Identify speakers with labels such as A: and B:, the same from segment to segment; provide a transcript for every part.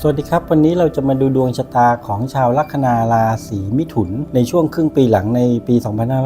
A: สวัสดีครับ วันนี้เราจะมาดูดวงชะตาของชาวลัคนาราศีมิถุน ในช่วงครึ่งปีหลังในปี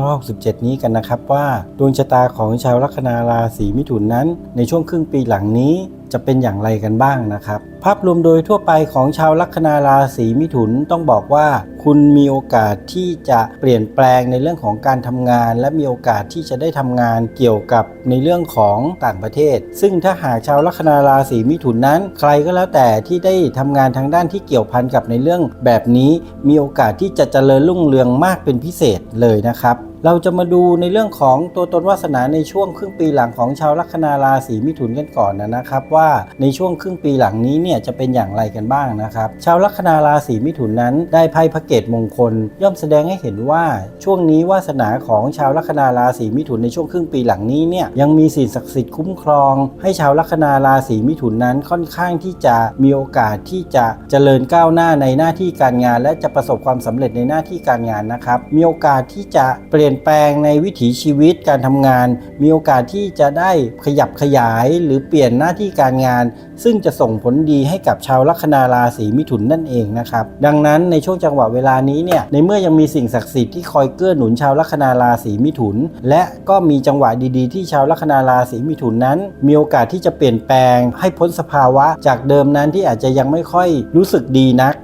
A: 2567 นี้กันนะครับว่า ดวงชะตาของชาวลัคนาราศีมิถุนนั้น ในช่วงครึ่งปีหลังนี้ จะเป็นอย่างไรกันบ้างนะครับ ภาพรวมโดยทั่วไปของชาวลัคนาราศีมิถุนต้องบอกว่า คุณมีโอกาสที่จะเปลี่ยนแปลงในเรื่องของการทำงาน และมีโอกาสที่จะได้ทำงานเกี่ยวกับในเรื่องของต่างประเทศ ซึ่งถ้าหากชาวลัคนาราศีมิถุนนั้น ใครก็แล้วแต่ที่ได้ทำงานทางด้านที่เกี่ยวพันกับในเรื่องแบบนี้ มีโอกาสที่จะเจริญรุ่งเรืองมากเป็นพิเศษเลยนะครับ เราจะมาดูในเรื่องของตัวตนวาสนาในช่วงครึ่งปีหลังของชาวลัคนาราศีมิถุนกันก่อนนะครับว่าในช่วงครึ่งปีหลังนี้เนี่ยจะเป็นอย่างไรกันบ้างนะครับชาวลัคนาราศีมิถุนนั้นได้ไพ่พระเกตมงคล ย่อมแสดงให้เห็นว่าช่วงนี้วาสนาของชาวลัคนาราศีมิถุนในช่วงครึ่งปีหลังนี้เนี่ยยังมีสิ่งศักดิ์สิทธิ์คุ้มครอง ให้ชาวลัคนาราศีมิถุนนั้นค่อนข้างที่จะมีโอกาสที่จะเจริญก้าวหน้าในหน้าที่การงาน และจะประสบความสำเร็จในหน้าที่การงานนะครับมีโอกาสที่จะเปลี่ยนนแปลงในวิถีชีวิตการทำงาน มีโอกาสที่จะได้ขยับขยายหรือเปลี่ยนหน้าที่การงาน ซึ่งจะส่งผลดีให้กับชาวลัคนาราศีมิถุนนั่นเองนะครับดังนั้นในช่วงจังหวะเวลานี้เนี่ยในเมื่อยังมีสิ่งศักดิ์สิทธิ์ที่คอยเกื้อหนุนชาวลัคนาราศีมิถุน และก็มีจังหวะดีๆ ที่ชาวลัคนาราศีมิถุนนั้น มีโอกาสที่จะเปลี่ยนแปลงให้พ้นสภาวะ จากเดิมนั้นที่อาจจะยังไม่ค่อยรู้สึกดีนัก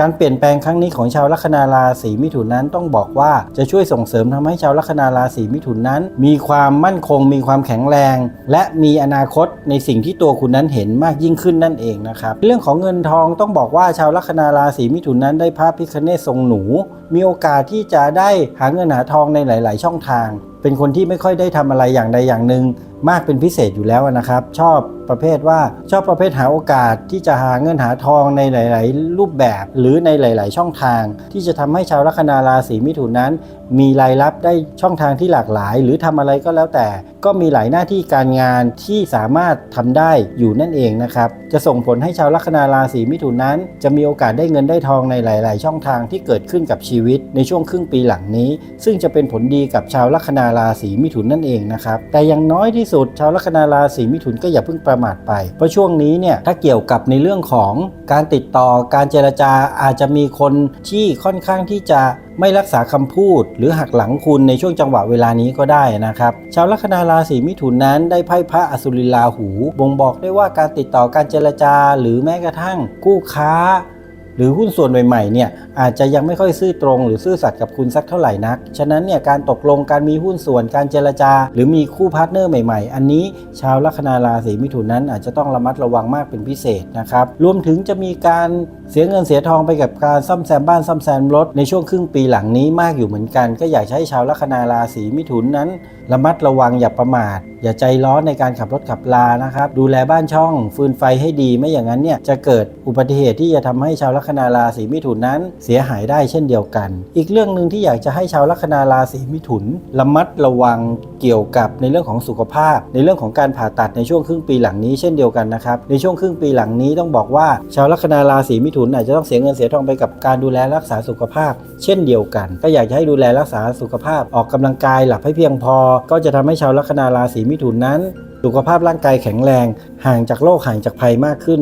A: การเปลี่ยนแปลงครั้งนี้ของชาวลัคนาราศีมิถุนนั้นต้องบอกว่าจะช่วยส่งเสริมทำให้ชาวลัคนาราศีมิถุนนั้น มีความมั่นคง มีความแข็งแรง และมีอนาคตในสิ่งที่ตัวคุณนั้นเห็นมากยิ่งขึ้นนั่นเองนะครับเรื่องของเงินทองต้องบอกว่าชาวลัคนาราศีมิถุนนั้นได้พระพิคเนศทรงหนู มีโอกาสที่จะได้หาเงินหาทองในหลาย ๆ ช่องทาง เป็นคนที่ไม่ค่อยได้ทำอะไรอย่างใดอย่างหนึ่ง มากเป็นพิเศษอยู่แล้วนะครับ ชอบประเภทว่าชอบประเภทหาโอกาสที่จะหาเงินหาทองในหลาย ๆ รูปแบบหรือในหลาย ๆ ช่องทาง ที่จะทำให้ชาวลัคนาราศีมิถุนนั้น มีรายรับได้ช่องทางที่หลากหลาย หรือทำอะไรก็แล้วแต่ ก็มีหลายหน้าที่การงานที่สามารถทำได้อยู่นั่นเองนะครับจะส่งผลให้ชาวลัคนาราศีมิถุนนั้น จะมีโอกาสได้เงินได้ทองในหลาย ๆ ช่องทางที่เกิดขึ้นกับชีวิตในช่วงครึ่งปีหลังนี้ ซึ่งจะเป็นผลดีกับชาวลัคนาราศีมิถุนนั่นเองนะครับแต่อย่างน้อยที่สุด ชาวลัคนาราศีมิถุนก็อย่าเพิ่งประมาทไป เพราะช่วงนี้เนี่ยถ้าเกี่ยวกับในเรื่องของการติดต่อการเจรจาอาจจะมีคนที่ค่อนข้างที่จะไม่รักษาคำพูด หรือหักหลังคุณในช่วงจังหวะเวลานี้ก็ได้นะครับ ชาวลัคนาราศีมิถุนนั้นได้ไพ่พระอสุริลาหู บ่งบอกได้ว่าการติดต่อการเจรจา หรือแม้กระทั่งกู้ค้า หรือหุ้นส่วนใหม่ๆเนี่ยอาจจะยังไม่ค่อยซื่อตรง หรือซื่อสัตย์กับคุณสักเท่าไหร่นัก ฉะนั้นเนี่ยการตกลงการมีหุ้นส่วนการเจรจา หรือมีคู่พาร์ทเนอร์ใหม่ๆ อันนี้ชาวลัคนาราศีมิถุนนั้นอาจจะต้องระมัดระวังมากเป็นพิเศษนะครับรวมถึงจะมีการเสียเงินเสียทองไปกับการซ่อมแซมบ้านซ่อมแซมรถในช่วงครึ่งปีหลังนี้มากอยู่เหมือนกัน ก็อยากให้ชาวลัคนาราศีมิถุนนั้นระมัดระวังอย่าประมาท อย่าใจร้อนในการขับรถขับลานะครับดูแลบ้านช่องฟืนไฟให้ดีไม่อย่างนั้นเนี่ยจะเกิดอุบัติเหตุที่จะทำให้ชาวลัคคนาราศีมิถุนนั้นเสียหายได้เช่นเดียวกัน อีกเรื่องหนึ่งที่อยากจะให้ชาวลัคนาราศีมิถุนระมัดระวังเกี่ยวกับในเรื่องของสุขภาพ ในเรื่องของการผ่าตัดในช่วงครึ่งปีหลังนี้เช่นเดียวกันนะครับในช่วงครึ่งปีหลังนี้ต้องบอกว่า ชาวลัคนาราศีมิถุนอาจจะต้องเสียเงินเสียทองไปกับการดูแลรักษาสุขภาพ เช่นเดียวกัน ก็อยากจะให้ดูแลรักษาสุขภาพออกกำลังกายหลับให้เพียงพอ ก็จะทำให้ชาวลัคนาราศีมิถุนนั้น สุขภาพร่างกายแข็งแรง ห่างจากโรคห่างจากภัยมากขึ้น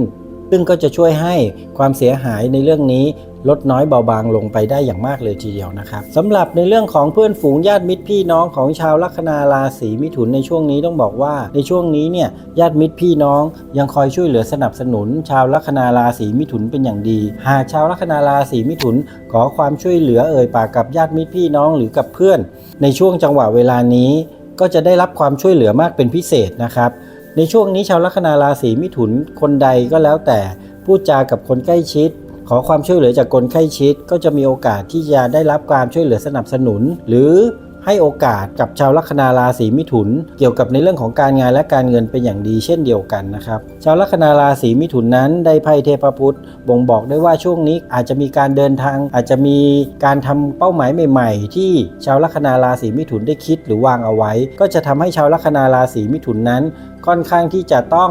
A: ซึ่งก็จะช่วยให้ความเสียหายในเรื่องนี้ลดน้อยเบาบางลงไปได้อย่างมากเลยทีเดียวนะครับสำหรับในเรื่องของเพื่อนฝูงญาติมิตรพี่น้องของชาวลัคนาราศีมิถุนในช่วงนี้ต้องบอกว่า ในช่วงนี้เนี่ยญาติมิตรพี่น้องยังคอยช่วยเหลือสนับสนุน ชาวลัคนาราศีมิถุนเป็นอย่างดี หากชาวลัคนาราศีมิถุน ขอความช่วยเหลือเอ่ยปากกับญาติมิตรพี่น้องหรือกับเพื่อน ในช่วงจังหวะเวลานี้ ก็จะได้รับความช่วยเหลือมากเป็นพิเศษนะครับ ในช่วงนี้ชาวลัคนาราศีมิถุนคนใดก็แล้วแต่พูดจากับคนใกล้ชิด ขอความช่วยเหลือจากคนใกล้ชิด ก็จะมีโอกาสที่จะได้รับความช่วยเหลือสนับสนุน หรือ ให้โอกาสกับชาวลัคนาราศีมิถุน เกี่ยวกับในเรื่องของการงานและการเงินเป็นอย่างดีเช่นเดียวกันนะครับชาวลัคนาราศีมิถุนนั้นได้ไพ่เทพพุทธบ่งบอกได้ว่าช่วงนี้อาจจะมีการเดินทาง อาจจะมีการทำเป้าหมายใหม่ ๆ ที่ชาวลัคนาราศีมิถุนได้คิดหรือวางเอาไว้ ก็จะทำให้ชาวลัคนาราศีมิถุนนั้น ค่อนข้างที่จะต้อง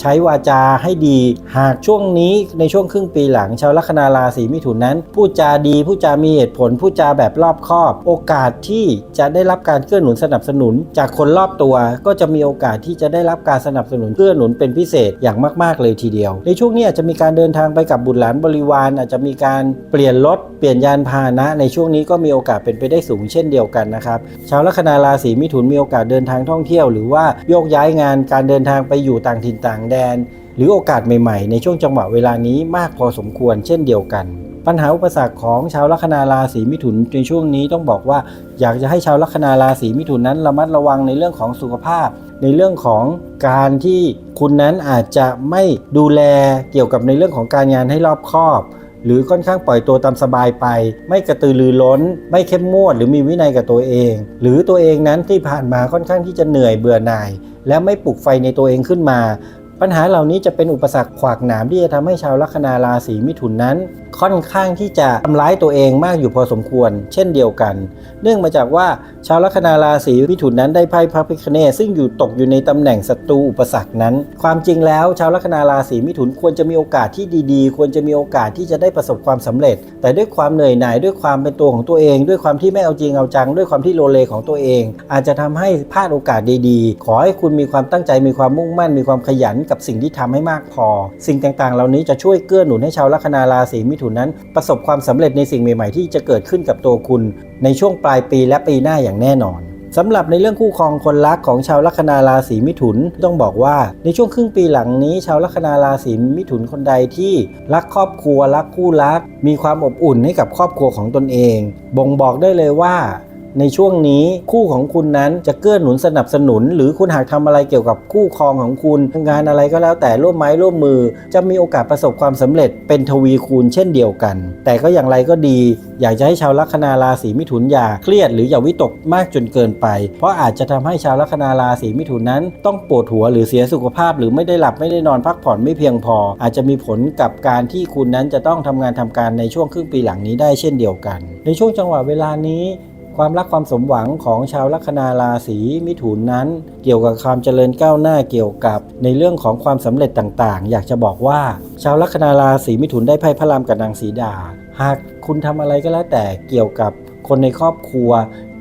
A: ใช้วาจาให้ดี หากช่วงนี้ในช่วงครึ่งปีหลัง ชาวลัคนาราศีมิถุนนั้นพูดจาดีพูดจามีเหตุผลพูดจาแบบรอบคอบ โอกาสที่จะได้รับการเกื้อหนุนสนับสนุน จากคนรอบตัวก็จะมีโอกาสที่จะได้รับการสนับสนุนเกื้อหนุนเป็นพิเศษอย่างมากๆเลยทีเดียว ในช่วงนี้อาจจะมีการเดินทางไปกับบุตรหลานบริวาร อาจจะมีการเปลี่ยนรถเปลี่ยนยานพาหนะ ในช่วงนี้ก็มีโอกาสเป็นไปได้สูงเช่นเดียวกันนะครับชาวลัคนาราศีมิถุนมีโอกาสเดินทางท่องเที่ยว หรือว่าโยกย้ายงานการเดินทางไปอยู่ต่างถิ่นต่างแดน หรือโอกาสใหม่ๆ ในช่วงจังหวะเวลานี้มากพอสมควรเช่นเดียวกัน ปัญหาอุปสรรคของชาวลัคนาราศีมิถุนในช่วงนี้ต้องบอกว่า อยากจะให้ชาวลัคนาราศีมิถุนนั้นระมัดระวังในเรื่องของสุขภาพ ในเรื่องของการที่คุณนั้นอาจจะไม่ดูแลเกี่ยวกับในเรื่องของการงานให้รอบคอบหรือค่อนข้างปล่อยตัวตามสบายไป ไม่กระตือรือร้น ไม่เข้มงวด หรือมีวินัยกับตัวเอง หรือตัวเองนั้นที่ผ่านมาค่อนข้างที่จะเหนื่อยเบื่อหน่าย และไม่ปลุกไฟในตัวเองขึ้นมา ปัญหาเหล่านี้จะเป็นอุปสรรคขวากหนามที่จะทำให้ชาวลัคนาราศีมิถุนนั้น ค่อนข้างที่จะทำร้ายตัวเองมากอยู่พอสมควร เช่นเดียวกัน เนื่องมาจากว่าชาวลัคนาราศีมิถุนนั้นได้ไพ่พระพิคเนซึ่งอยู่ตกอยู่ในตำแหน่งศัตรูอุปสรรคนั้น ความจริงแล้วชาวลัคนาราศีมิถุนควรจะมีโอกาสที่ดีๆ ควรจะมีโอกาสที่จะได้ประสบความสำเร็จ แต่ด้วยความเหนื่อยหน่ายด้วยความเป็นตัวของตัวเอง ด้วยความที่ไม่เอาจริงเอาจัง ด้วยความที่โลเลของตัวเอง อาจจะทำให้พลาดโอกาสดีๆ ขอให้คุณมีความตั้งใจมีความมุ่งมั่นมีความขยันกับสิ่งที่ทำให้มากพอ สิ่งต่างๆ เหล่านี้จะช่วยเกื้อหนุนให้ชาวลัคนาราศีมิถุนนั้น ประสบความสำเร็จในสิ่งใหม่ๆ ที่จะเกิดขึ้นกับตัวคุณ ในช่วงปลายปีและปีหน้าอย่างแน่นอนสำหรับในเรื่องคู่ครองคนรักของชาวลัคนาราศีมิถุนต้องบอกว่าในช่วงครึ่งปีหลังนี้ ชาวลัคนาราศีมิถุนคนใดที่รักครอบครัวรักคู่รัก มีความอบอุ่นให้กับครอบครัวของตนเอง บ่งบอกได้เลยว่า ในช่วงนี้คู่ของคุณนั้นจะเกื้อหนุนสนับสนุน หรือคุณหากทำอะไรเกี่ยวกับคู่ครองของคุณงานอะไรก็แล้วแต่ร่วมไม้ร่วมมือ จะมีโอกาสประสบความสำเร็จเป็นทวีคูณเช่นเดียวกัน แต่ก็อย่างไรก็ดี อยากจะให้ชาวลัคนาราศีมิถุนอย่าเครียดหรืออย่าวิตกมากจนเกินไป เพราะอาจจะทำให้ชาวลัคนาราศีมิถุนนั้น ต้องปวดหัวหรือเสียสุขภาพ หรือไม่ได้หลับไม่ได้นอนพักผ่อนไม่เพียงพอ อาจจะมีผลกับการที่คุณนั้นจะต้องทำงานทำการในช่วงครึ่งปีหลังนี้ได้เช่นเดียวกัน ในช่วงจังหวะเวลานี้ ความรักความสมหวังของชาวลัคนาราศีมิถุนนั้น เกี่ยวกับความเจริญก้าวหน้าเกี่ยวกับ ในเรื่องของความสำเร็จต่างๆ อยากจะบอกว่า ชาวลัคนาราศีมิถุนได้ไพ่พระรามกับนางสีดา หากคุณทำอะไรก็แล้วแต่เกี่ยวกับคนในครอบครัว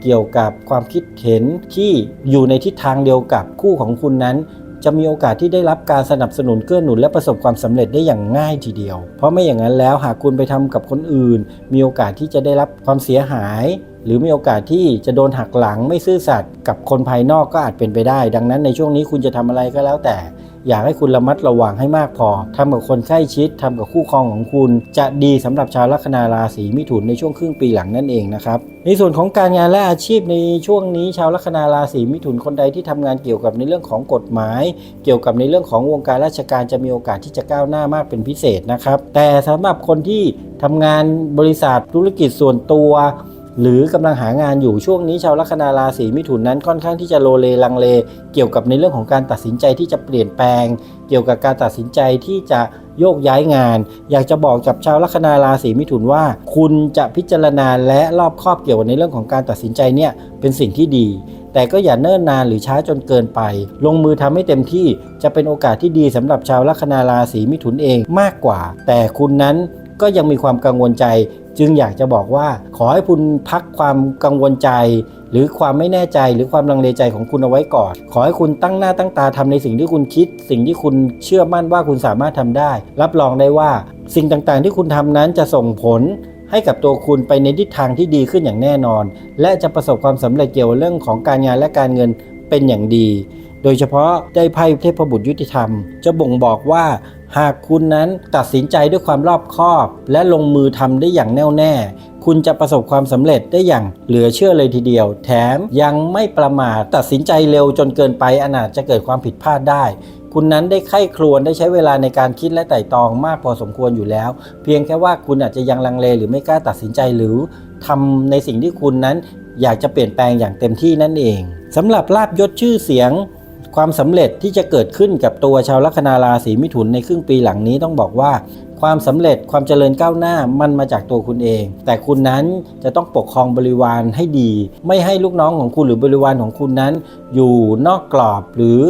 A: เกี่ยวกับความคิดเห็นที่อยู่ในทิศทางเดียวกับคู่ของคุณนั้น จะมีโอกาสที่ได้รับการสนับสนุนเกื้อหนุนและประสบความสำเร็จได้อย่างง่ายทีเดียว เพราะไม่อย่างนั้นแล้วหากคุณไปทำกับคนอื่น มีโอกาสที่จะได้รับความเสียหาย หรือมีโอกาสที่จะโดนหักหลังไม่ซื่อสัตย์กับคนภายนอกก็อาจเป็นไปได้ ดังนั้นในช่วงนี้คุณจะทำอะไรก็แล้วแต่ อยากให้คุณระมัดระวังให้มากพอทำกับคนใกล้ชิดทำกับคู่ครองของคุณ จะดีสำหรับชาวลัคนาราศีมิถุนในช่วงครึ่งปีหลังนั่นเองนะครับในส่วนของการงานและอาชีพในช่วงนี้ ชาวลัคนาราศีมิถุนคนใดที่ทำงานเกี่ยวกับในเรื่องของกฎหมาย เกี่ยวกับในเรื่องของวงการราชการจะมีโอกาสที่จะก้าวหน้ามากเป็นพิเศษนะครับ แต่สำหรับคนที่ทำงานบริษัทธุรกิจส่วนตัว หรือกำลังหางานอยู่ช่วงนี้ชาวลัคนาราศีมิถุนนั้นค่อนข้างที่จะโลเลลังเล เกี่ยวกับในเรื่องของการตัดสินใจที่จะเปลี่ยนแปลง เกี่ยวกับการตัดสินใจที่จะโยกย้ายงาน อยากจะบอกกับชาวลัคนาราศีมิถุนว่า คุณจะพิจารณาและรอบครอบเกี่ยวกับในเรื่องของการตัดสินใจเนี่ยเป็นสิ่งที่ดี แต่ก็อย่าเนิ่นนานหรือช้าจนเกินไป ลงมือทำให้เต็มที่จะเป็นโอกาสที่ดีสำหรับชาวลัคนาราศีมิถุนเองมากกว่า แต่คุณนั้นก็ยังมีความกังวลใจ จึงอยากจะบอกว่าขอให้คุณพักความกังวลใจ หรือความไม่แน่ใจหรือความลังเลใจของคุณเอาไว้ก่อน ขอให้คุณตั้งหน้าตั้งตาทำในสิ่งที่คุณคิด สิ่งที่คุณเชื่อมั่นว่าคุณสามารถทำได้ รับรองได้ว่า สิ่งต่างๆ ที่คุณทำนั้นจะส่งผลให้กับตัวคุณไปในทิศทางที่ดีขึ้นอย่างแน่นอน และจะประสบความสำเร็จเกี่ยวกับเรื่องของการงานและการเงินเป็นอย่างดี โดยเฉพาะได้ไพ่เทพบุตรยุติธรรม จะบ่งบอกว่า หากคุณนั้นตัดสินใจด้วยความรอบคอบ และลงมือทำได้อย่างแน่วแน่ คุณจะประสบความสำเร็จได้อย่างเหลือเชื่อเลยทีเดียว แถมยังไม่ประมาทตัดสินใจเร็วจนเกินไปอนาจจะเกิดความผิดพลาดได้ คุณนั้นได้ไข้ครวญได้ใช้เวลาในการคิดและไต่ตองมากพอสมควรอยู่แล้ว เพียงแค่ว่าคุณอาจจะยังลังเลหรือไม่กล้าตัดสินใจหรือทำในสิ่งที่คุณนั้นอยากจะเปลี่ยนแปลงอย่างเต็มที่นั่นเองสำหรับลาบยศชื่อเสียง ความสำเร็จที่จะเกิดขึ้นกับตัวชาวลัคนาราศีมิถุนในครึ่งปีหลังนี้ต้องบอกว่า ความสำเร็จความเจริญก้าวหน้ามันมาจากตัวคุณเอง แต่คุณนั้นจะต้องปกครองบริวารให้ดี ไม่ให้ลูกน้องของคุณหรือบริวารของคุณนั้น อยู่นอกกรอบหรือ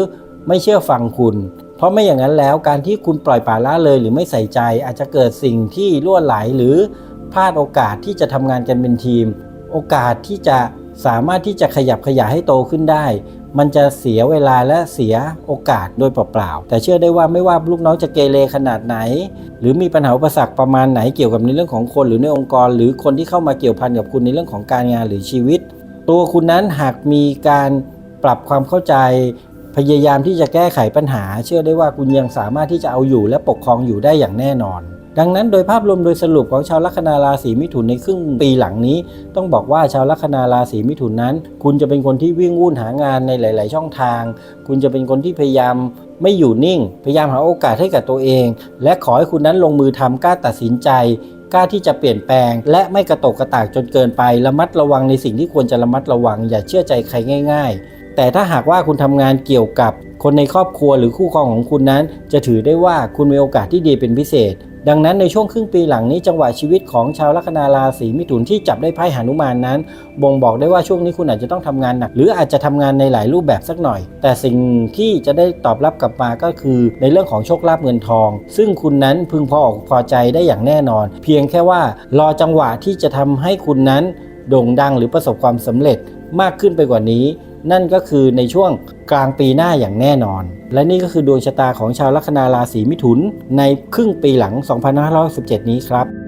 A: ไม่เชื่อฟังคุณ เพราะไม่อย่างนั้นแล้วการที่คุณปล่อยปละละเลยหรือไม่ใส่ใจ อาจจะเกิดสิ่งที่ล่วไหลหรือพลาดโอกาสที่จะทำงานกันเป็นทีม โอกาสที่จะสามารถที่จะขยับขยายให้โตขึ้นได้ มันจะเสียเวลาและเสียโอกาสโดยเปล่าๆแต่เชื่อได้ว่าไม่ว่าลูกน้องจะเกเรขนาดไหน หรือมีปัญหาอุปสรรคประมาณไหนเกี่ยวกับในเรื่องของคนหรือในองค์กร หรือคนที่เข้ามาเกี่ยวพันกับคุณในเรื่องของการงานหรือชีวิต ตัวคุณนั้นหากมีการปรับความเข้าใจ พยายามที่จะแก้ไขปัญหา เชื่อได้ว่าคุณยังสามารถที่จะเอาอยู่และปกครองอยู่ได้อย่างแน่นอน ดังนั้นโดยภาพรวมโดยสรุปของชาวลัคนาราศีมิถุนในครึ่งปีหลังนี้ ต้องบอกว่าชาวลัคนาราศีมิถุนนั้น คุณจะเป็นคนที่วิ่งวุ่นหางานในหลาย ๆ ช่องทาง คุณจะเป็นคนที่พยายามไม่อยู่นิ่ง พยายามหาโอกาสให้กับตัวเอง และขอให้คุณนั้นลงมือทำกล้าตัดสินใจกล้าที่จะเปลี่ยนแปลง และไม่กระตกกระตากจนเกินไประมัดระวังในสิ่งที่ควรจะระมัดระวัง อย่าเชื่อใจใครง่าย ๆ แต่ถ้าหากว่าคุณทำงานเกี่ยวกับคนในครอบครัวหรือคู่ครองของคุณนั้น จะถือได้ว่าคุณมีโอกาสที่ดีเป็นพิเศษ ดังนั้นในช่วงครึ่งปีหลังนี้จังหวะชีวิตของชาวลัคนาราศีมิถุนที่จับได้ไพ่หานุมานนั้น บ่งบอกได้ว่าช่วงนี้คุณอาจจะต้องทำงานหนัก หรืออาจจะทำงานในหลายรูปแบบสักหน่อย แต่สิ่งที่จะได้ตอบรับกลับมาก็คือ ในเรื่องของโชคลาภเงินทอง ซึ่งคุณนั้นพึงพออกพอใจได้อย่างแน่นอน เพียงแค่ว่ารอจังหวะที่จะทำให้คุณนั้น โด่งดังหรือประสบความสำเร็จมากขึ้นไปกว่านี้ นั่นก็คือในช่วงกลางปีหน้าอย่างแน่นอน และนี่ก็คือดวงชะตาของชาวลัคนาราศีมิถุนในครึ่งปีหลัง 2517 นี้ครับ